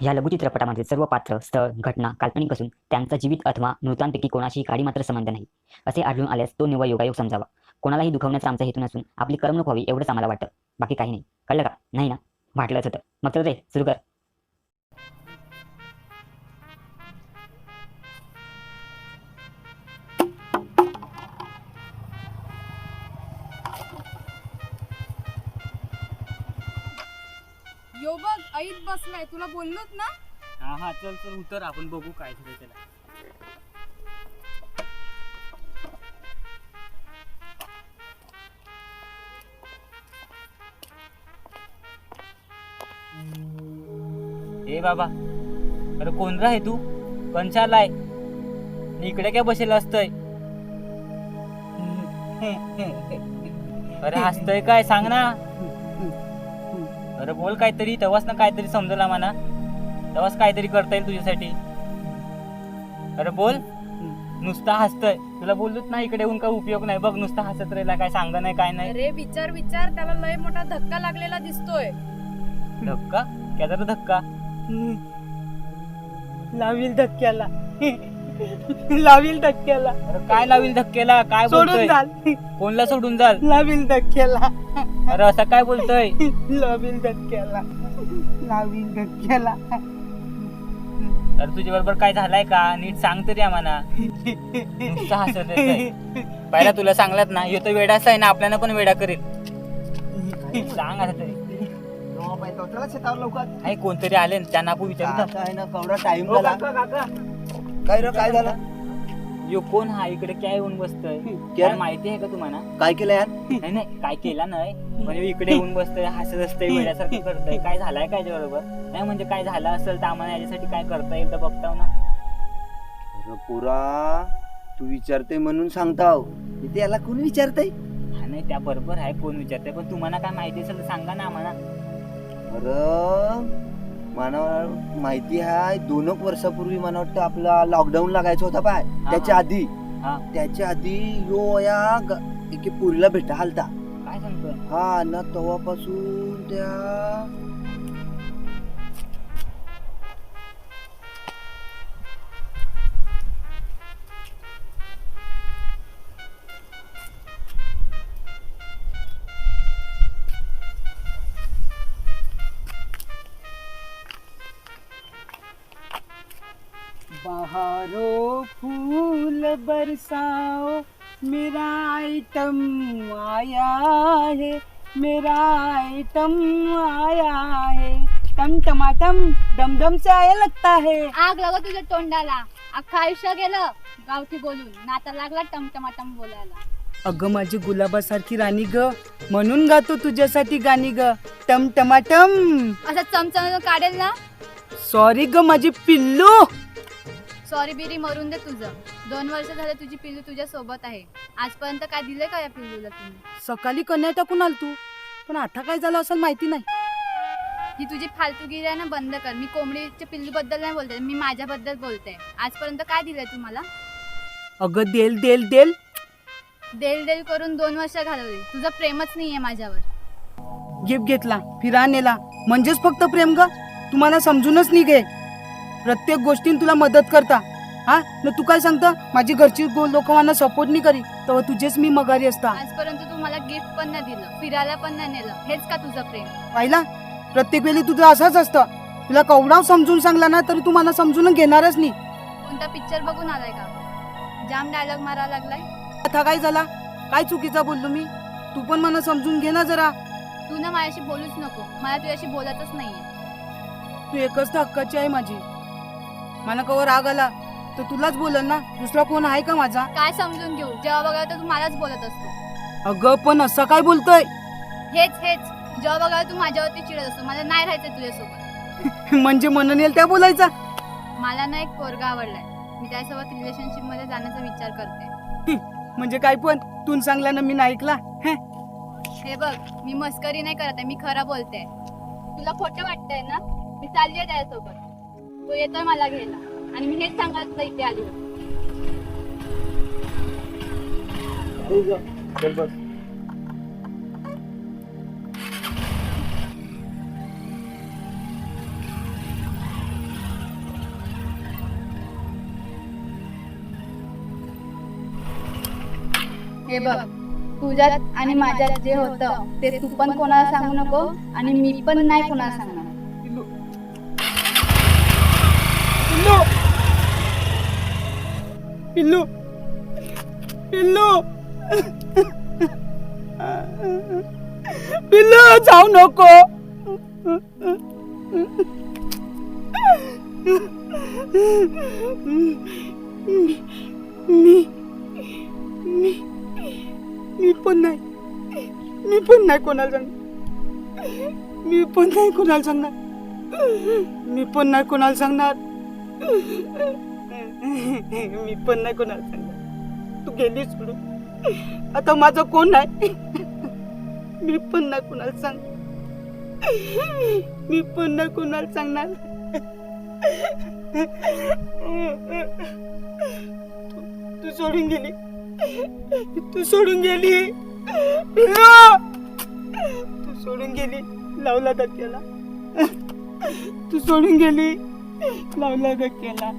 या लघुचित्रपटामधील सर्व पात्र स्थळ घटना काल्पनिक असून त्यांचा जीवित अथवा मृतांपैकी कोणाशी काळी मात्र संबंध नाही. असे आढळून आल्यास तो निव्वळ योगायोग समजावा. कोणालाही दुखवण्याचा आमचा हेतू नसून आपली करमणूक व्हावी एवढंच आम्हाला वाटतं. बाकी काही नाही. कळलं का? नाही ना? वाटलंच होतं. मग तर रे सुरू कर. ऐत बसलाय तुला बोललोच ना? हा हा चल चल उतर आपण बघू काय झालं त्याला. ए बाबा अरे कोण रा आहे तू? कंचालाय इकडे काय बसेल असतय? अरे हसतय काय? सांग ना. अरे बोल काहीतरी तेव्हाच ना काहीतरी समजला म्हणा तेव्हाच काहीतरी करता येईल तुझ्यासाठी. अरे बोल. नुसता हसतय. तुला बोललोच ना इकडे येऊन काय उपयोग नाही. बघ नुसता हसत राहिला काय सांग नाही काय नाही. अरे विचार विचार. त्याला लय मोठा धक्का लागलेला दिसतोय. धक्का? क्या जरा धक्का लावील धक्क्याला. लावील धक्क्याला. अरे काय लावील धक्क्याला? काय सोडून बोलतोय? जाल. कोणला सोडून जाल? लावील धक्क्याला. अरे असं काय बोलतोय? लावील धक्क्याला. लावील धक्क्याला. अरे तुझ्या बरोबर काय झालाय का? नीट सांग तरी आम्हाला. नुसतं हसत येतंय. पहिला तुला सांगलात ना ह्यो तर वेडाच आहे ना आपल्याला पण वेडा करेल सांग आता तरी. लवकर. आहे कोणतरी आले ना, त्यांना आपण विचारू. काय ना टाइम झाला. काका. काय रे काय झालं? यो कोण हा? इकडे काय येऊन बसतोय? क्या? माहिती आहे का तुम्हाला? काय केलं यार? नाही नाही काय केला नाही. म्हणजे इकडे येऊन बसतोय हसत असतंय वेड्यासारखं करतोय. काय झालाय काय बरोबर नाही म्हणजे काय झालं असेल तर आम्हाला याच्यासाठी काय करता येईल तर बघताव ना. अरे पुरा तू विचारते म्हणून सांगताव. इथे याला कोण विचारतय? हा नाही त्या बरोबर आहे कोण विचारतंय? पण तुम्हाला काय माहिती असेल तर सांगा ना आम्हाला. अरे मला माहिती आहे दोन एक वर्षापूर्वी मला वाटतं आपला लॉकडाऊन लागायचा होता पाय. त्याच्या आधी. हा. त्याच्या आधी यो या ग- एके पुरीला भेटा हालता काय सांगतोय? हा ना तेव्हापासून त्या बहारो फूल बरसाओ। मेरा आइटम आया है मेरा आइटम आया है। टम टमाटम डम डम से आया लगता है। आग लागत तुझ्या तोंडाला। अख्खं आयुष्य गेलं गावठी बोलून. नाता लागला टमटमाटम बोलायला. अगं माझी गुलाबासारखी राणी ग. म्हणून गातो तुझ्यासाठी गाणी ग. टम टमाटम. असं चमचम काढेल ना? सॉरी ग माझी पिल्लू. सॉरी बिरी मरून दे तुझं. दोन वर्ष झाले तुझी पिल्लू तुझ्या सोबत आहे. आजपर्यंत काय दिलंय का या पिल्लूला तुम्ही? सकाळी कन्या टाकून आल तू? पण आता काय झालं असेल माहिती नाही. ही तुझी फालतूगिरी आहे ना बंद कर. मी कोंबडीच्या पिल्लू बद्दल नाही बोलते मी माझ्याबद्दल बोलते. आजपर्यंत काय दिलंय तुम्हाला? अगं देल देल देल. देल देल करून दोन वर्ष घालवली. तुझं प्रेमच नाहीये माझ्यावर. गिफ्ट घेतला फिरा नेला म्हणजेच फक्त प्रेम ग. तुम्हाला समजूनच निघे. प्रत्येक गोष्टीत तुला मदत करता. हा? न तू काय सांगता? माझी घरची लोक मला सपोर्ट नाही करी. तेव्हा तुझेच मी मगारी असता. आजपर्यंत तू मला गिफ्ट पण नाही दिलं फिरायला पण नाही नेलं. हेच का तुझं प्रेम? पाहिला प्रत्येक वेळी तुझं असंच असतं. तुला कवडाव समजून सांगला ना तरी तू मला समजून घेणारच नाही. कोणता पिक्चर बघून आलाय का? जाम डायलॉग मारा लागलाय. आता काय झाला? काय चुकीचा बोललो मी? तू पण मला समजून घे ना जरा. तू ना माझ्याशी बोलूच नको. मला तुझ्याशी बोलतच नाहीये. तू एकच तर हक्काची आहे माझी. मला कवर राग आला. तर तुलाच बोलन ना दुसरा कोण आहे का माझा? काय समजून घेऊ? जेव्हा बघायला तर तू मलाच बोलत असतो. अगं पण असं काय बोलतोय? हेच हेच. जेव्हा बघायला तू माझ्यावरती चिडत असतो मला नाही राहायचं तुझ्यासोबत. म्हणजे म्हणून येईल त्या बोलायचा? मला ना एक पोरगा आवडलाय. मी त्यासोबत रिलेशनशिपमध्ये जाण्याचा विचार करते. म्हणजे काय पण? तू सांगला ना मी नाही ऐकला हे? हे बघ मी मस्करी नाही करत आहे मी खरं बोलते. तुला खोटं वाटतंय ना? मी चालली आहे त्याच्यासोबत तो येतोय मला घ्यायला. आणि मी हेच सांगत इथे आली. हे बघ तुझ्यात आणि माझ्यात जे होतं ते तू पण कोणाला सांगू नको आणि मी पण नाही कोणाला सांगू पिल्लू पिल्लू पिल्लू जाऊ नको मी मी मी पण नाही मी पण नाही कोणाला मी पण नाही कोणाला सांगणार. तू गेली सोडून आता माझं कोण आहे? मी पण नाही कोणाला सांग मी पण नाही कोणाला सांगणार. तू- सोडून गेली. तू सोडून गेली. तू सोडून गेली. लावला त्याला तू सोडून गेली. लावला धक्क्याला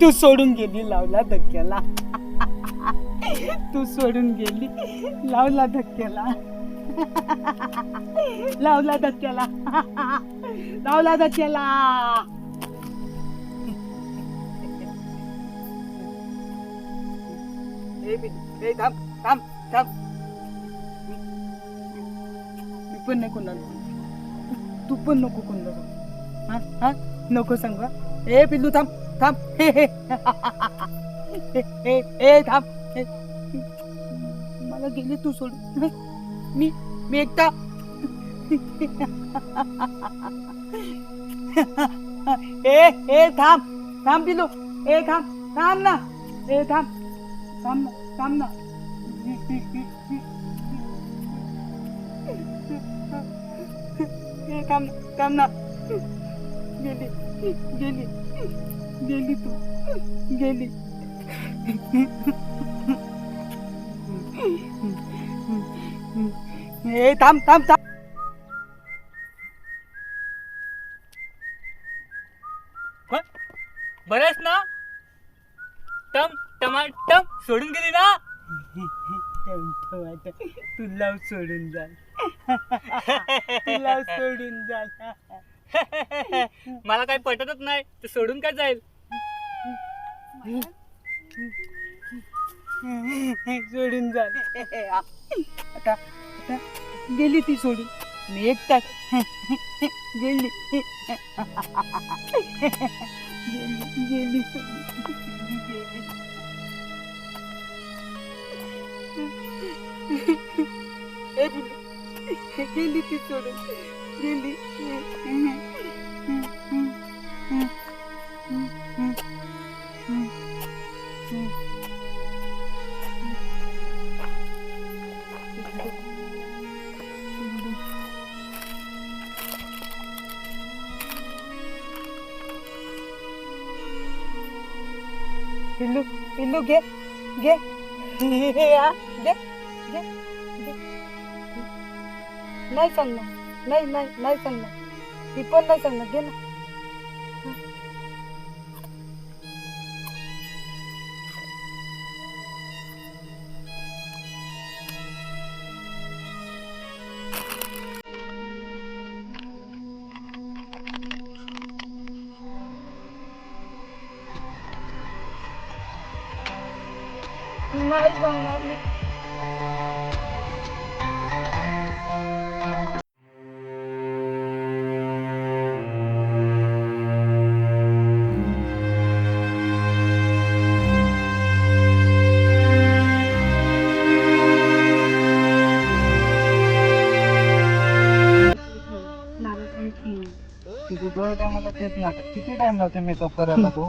तू सोडून गेली लावला धक्क्याला. तू सोडून गेली लावला धक्क्याला. लावला धक्क्याला. लावला धक्क्याला. बी- थांब थांब थांब. मी पण नाही कोणाला तू पण नको कोणाला हा? हा? नको सांग ए पिल्लू थांब थांब. हे हे. ए, थांब. मला गेली तू सोड. मी मी एकटा. ए ए थांब. थांब पिल्लू. ए थांब. थांब ना. ए थांब. थांब ना थांब ना. थांब ना गेली गेली गेली तू. गेली. ए थांब थांब थांब. बरंच ना? टम टमाटम सोडून गेली ना? तुला सोडून जाल तुला सोडून जाल मला काही पटतच नाही. तर सोडून काय जाईल? सोडून जाल आता आता गेली ती सोडून. मी एकटाच. गेली. गेली गेली सोडून. गेली. ए बिल्लू, गेली ती सोडून गेली पिल्लू पिल्लू घे घे. हा, घे घे घे. नाही सांगणार नाही नाही नाही सांगणार मी पण नाही सांगणार घे ना नाही सांगणार मी किती टाइम लागते मेकअप करायला तू?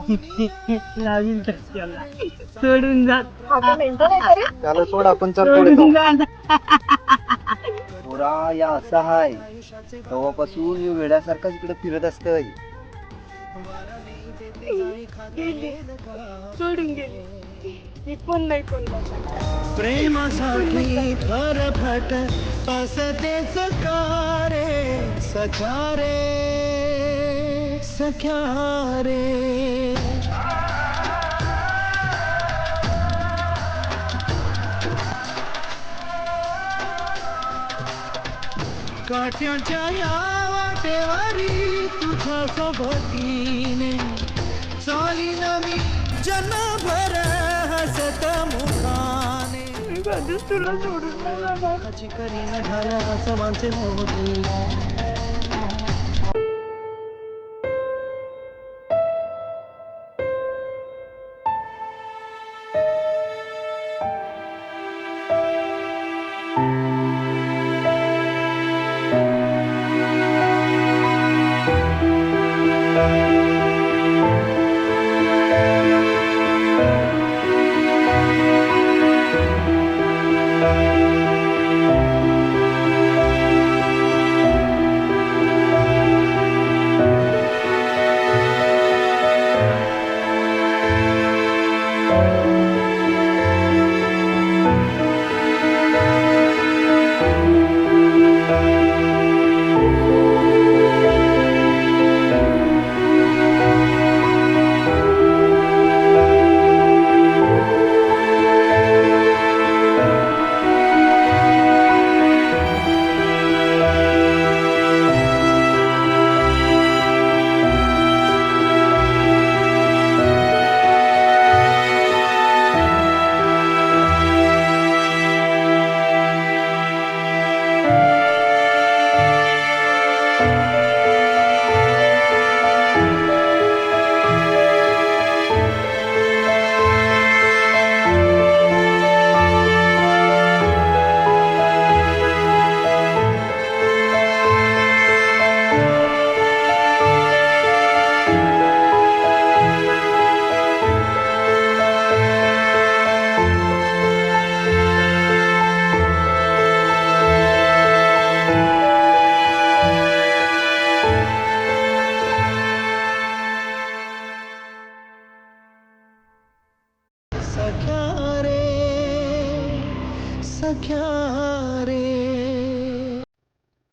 लागेल धक्क्याला सोडून जात त्याला सोड आपण सोडून. जात पोरा या असा हाय. तेव्हापासून ह्यो वेड्यासारखाच इकडे फिरत असतंय. गेली. सोडून गेली. मी पण नाही कोण प्रेमासाठी फरफट असते सकारे सख्या रे काट्याच्या या वाटेवारी तुझ्या सोबतीने चाली ना मी जन्मभर हसत मुखाने. तुला सोडून माझी करीन घाला असं माझे मोदी